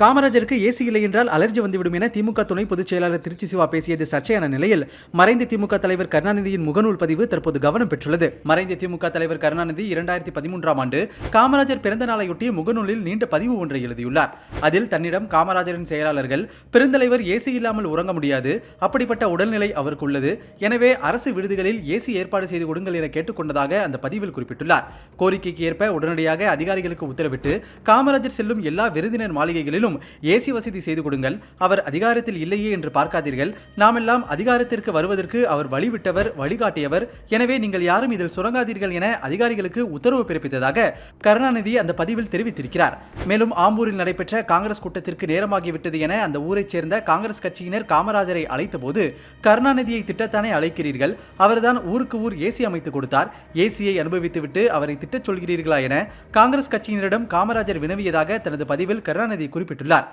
காமராஜருக்கு AC இல்லை என்றால் allergy வந்துவிடும் என திமுக துணை பொதுச் செயலாளர் திருச்சி சிவா பேசியது சர்ச்சையான நிலையில் மறைந்த திமுக தலைவர் கருணாநிதியின் முகநூல் பதிவு தற்போது கவனம் பெற்றுள்ளது. மறைந்த திமுக தலைவர் கருணாநிதி இரண்டாயிரத்தி பதிமூன்றாம் ஆண்டு காமராஜர் பிறந்த நாளையொட்டி முகநூலில் நீண்ட பதிவு ஒன்றை எழுதியுள்ளார். அதில் தன்னிடம் காமராஜரின் செயலாளர்கள் பெருந்தலைவர் ஏசி இல்லாமல் உறங்க முடியாது. அப்படிப்பட்ட உடல்நிலை அவருக்கு உள்ளது எனவே அரசு விடுதிகளில் ஏசி ஏற்பாடு செய்து கொடுங்கள் என கேட்டுக்கொண்டதாக அந்த பதிவில் குறிப்பிட்டுள்ளார். கோரிக்கைக்கு ஏற்ப உடனடியாக அதிகாரிகளுக்கு உத்தரவிட்டு காமராஜர் செல்லும் எல்லா விருந்தினர் மாளிகைகளிலும் ஏசி வசதி செய்து கொடுங்கள். அவர் அதிகாரத்தில் இல்லையே என்று பார்க்காதீர்கள். நாமெல்லாம் அதிகாரத்திற்கு வருவதற்கு அவர் வழிவிட்டவர் வழிகாட்டியவர். எனவே நீங்கள் யாரும் இதில் சுரங்காதீர்கள் என அதிகாரிகளுக்கு உத்தரவு பிறப்பித்ததாக கருணாநிதி அந்த பதிவில் தெரிவித்திருக்கிறார். மேலும் ஆம்பூரில் நடைபெற்ற காங்கிரஸ் கூட்டத்திற்கு நேரமாகிவிட்டது என அந்த ஊரைச் சேர்ந்த காங்கிரஸ் கட்சியினர் காமராஜரை அழைத்தபோது கருணாநிதியை திட்டத்தானே அழைக்கிறீர்கள்? அவர்தான் ஊருக்கு ஊர் ஏசி அமைத்து கொடுத்தார். ஏசியை அனுபவித்துவிட்டு அவரை திட்டச் சொல்கிறீர்களா என காங்கிரஸ் கட்சியினரிடம் காமராஜர் வினவியதாக தனது பதிவில் கருணாநிதி குறிப்பிட்டுள்ளார்